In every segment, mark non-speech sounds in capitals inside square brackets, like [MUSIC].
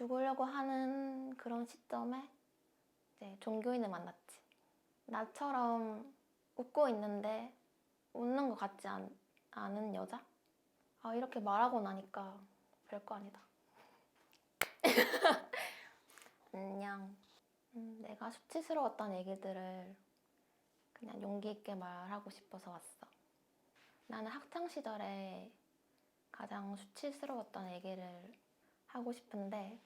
죽으려고 하는 그런 시점에 이제 종교인을 만났지. 나처럼 웃고 있는데 웃는 것 같지 않, 않은 여자? 아, 이렇게 말하고 나니까 별거 아니다. [LAUGHS] 안녕. 음, 내가 수치스러웠던 얘기들을 그냥 용기 있게 말하고 싶어서 왔어. 나는 학창 시절에 가장 수치스러웠던 얘기를 하고 싶은데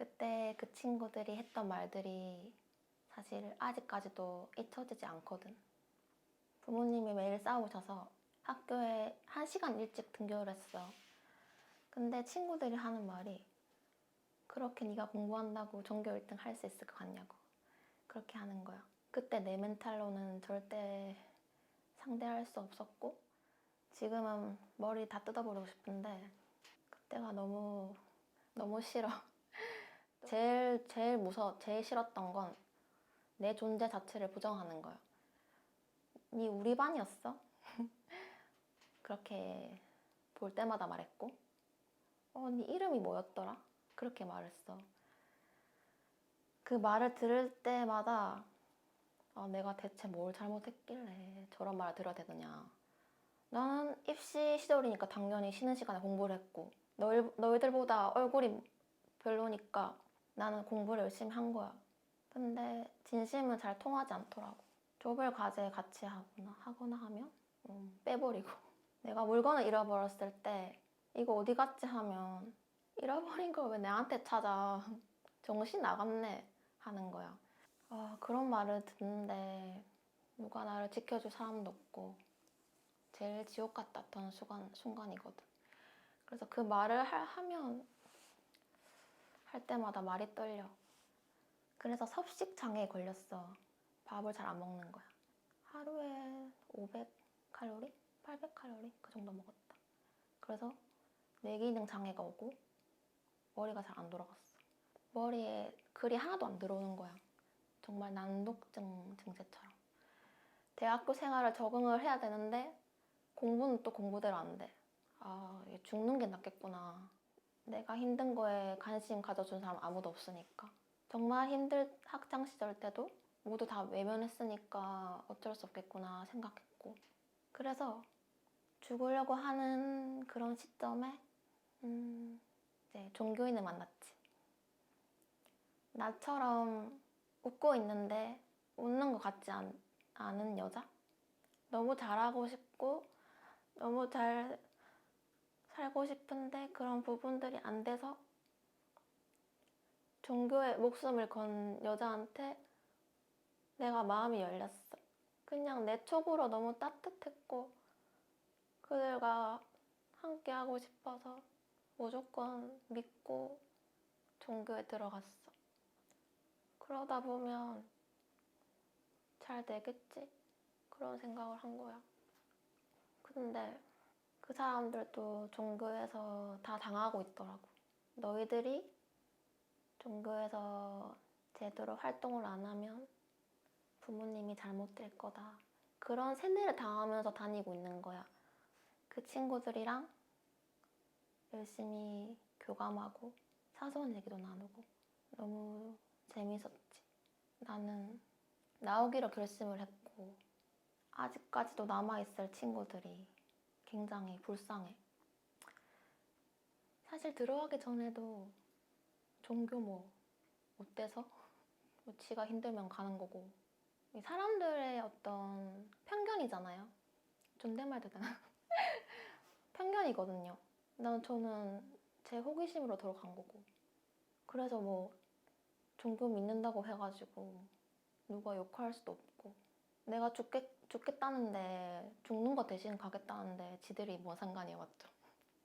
그때 그 친구들이 했던 말들이 사실 아직까지도 잊혀지지 않거든. 부모님이 매일 싸우셔서 학교에 한 시간 일찍 등교를 했어. 근데 친구들이 하는 말이 그렇게 네가 공부한다고 전교 1등 할 수 있을 것 같냐고 그렇게 하는 거야. 그때 내 멘탈로는 절대 상대할 수 없었고 지금은 머리 다 뜯어버리고 싶은데 그때가 너무 너무 싫어. 제일 제일 무서 제일 싫었던 건 내 존재 자체를 부정하는 거야. 니 우리 반이었어? [LAUGHS] 그렇게 볼 때마다 말했고 어, 네 이름이 뭐였더라? 그렇게 말했어. 그 말을 들을 때마다 아, 내가 대체 뭘 잘못했길래 저런 말을 들어야 되느냐. 나는 입시 시절이니까 당연히 쉬는 시간에 공부를 했고 너희, 너희들보다 얼굴이 별로니까 나는 공부를 열심히 한 거야. 근데 진심은 잘 통하지 않더라고. 조별 과제 같이 하거나 하거나 하면 음, 빼버리고 [LAUGHS] 내가 물건을 잃어버렸을 때 이거 어디 갔지 하면 잃어버린 걸 왜 내한테 찾아 [LAUGHS] 정신 나갔네 하는 거야. 아, 그런 말을 듣는데 누가 나를 지켜줄 사람도 없고 제일 지옥 같았던 순간, 순간이거든. 그래서 그 말을 할- 하면 할 때마다 말이 떨려. 그래서 섭식 장애에 걸렸어. 밥을 잘 안 먹는 거야. 하루에 500칼로리? 800칼로리? 그 정도 먹었다. 그래서 뇌기능 장애가 오고 머리가 잘 안 돌아갔어. 머리에 글이 하나도 안 들어오는 거야. 정말 난독증 증세처럼. 대학교 생활을 적응을 해야 되는데 공부는 또 공부대로 안 돼. 아, 죽는 게 낫겠구나. 내가 힘든 거에 관심 가져준 사람 아무도 없으니까. 정말 힘들 학창 시절 때도 모두 다 외면했으니까 어쩔 수 없겠구나 생각했고. 그래서 죽으려고 하는 그런 시점에 음, 이제 종교인을 만났지. 나처럼 웃고 있는데 웃는 것 같지 않, 않은 여자? 너무 잘하고 싶고 너무 잘 살고 싶은데 그런 부분들이 안 돼서 종교에 목숨을 건 여자한테 내가 마음이 열렸어. 그냥 내 촉으로 너무 따뜻했고 그들과 함께 하고 싶어서 무조건 믿고 종교에 들어갔어. 그러다 보면 잘 되겠지? 그런 생각을 한 거야. 근데 그 사람들도 종교에서 다 당하고 있더라고. 너희들이 종교에서 제대로 활동을 안 하면 부모님이 잘못될 거다. 그런 세뇌를 당하면서 다니고 있는 거야. 그 친구들이랑 열심히 교감하고 사소한 얘기도 나누고 너무 재밌었지. 나는 나오기로 결심을 했고 아직까지도 남아있을 친구들이 굉장히 불쌍해. 사실 들어가기 전에도 종교 뭐 어때서? [LAUGHS] 뭐 지가 힘들면 가는 거고 이 사람들의 어떤 편견이잖아요. 존댓말 되나? [LAUGHS] 편견이거든요. 난 저는 제 호기심으로 들어간 거고 그래서 뭐 종교 믿는다고 해가지고 누가 욕할 수도 없고 내가 죽겠, 죽겠다는데 죽는 거 대신 가겠다는데 지들이 뭔 상관이야 맞죠?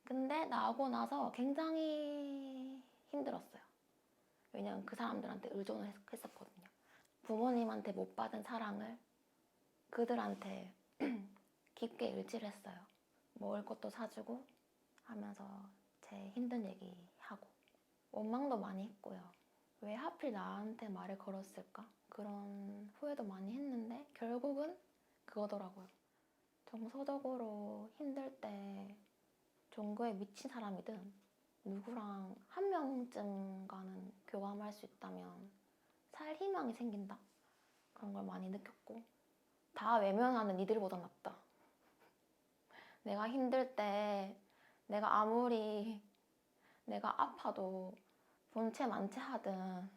근데 나오고 나서 굉장히 힘들었어요. 왜냐면 그 사람들한테 의존을 했- 했었거든요. 부모님한테 못 받은 사랑을 그들한테 [CLEARS THROAT] 깊게 의지를 했어요. 먹을 것도 사주고 하면서 제 힘든 얘기하고 원망도 많이 했고요. 왜 하필 나한테 말을 걸었을까? 그런 후회도 많이 했는데 결국은 그거더라고요. 정서적으로 힘들 때 종교에 미친 사람이든 누구랑 한 명쯤과는 교감할 수 있다면 살 희망이 생긴다. 그런 걸 많이 느꼈고 다 외면하는 이들보다 낫다. [LAUGHS] 내가 힘들 때 내가 아무리 내가 아파도 본체 만체 하든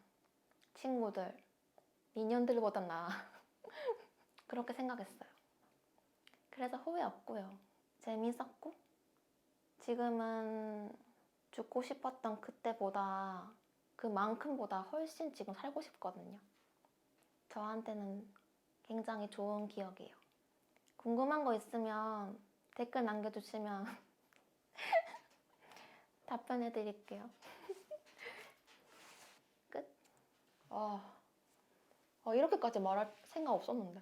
친구들 미년들보다 나아 [LAUGHS] 그렇게 생각했어요. 그래서 후회 없고요. 재밌었고 지금은 죽고 싶었던 그때보다 그만큼보다 훨씬 지금 살고 싶거든요. 저한테는 굉장히 좋은 기억이에요. 궁금한 거 있으면 댓글 남겨주시면 [LAUGHS] 답변해 드릴게요. [LAUGHS] 끝. 아, 아, 이렇게까지 말할 생각 없었는데.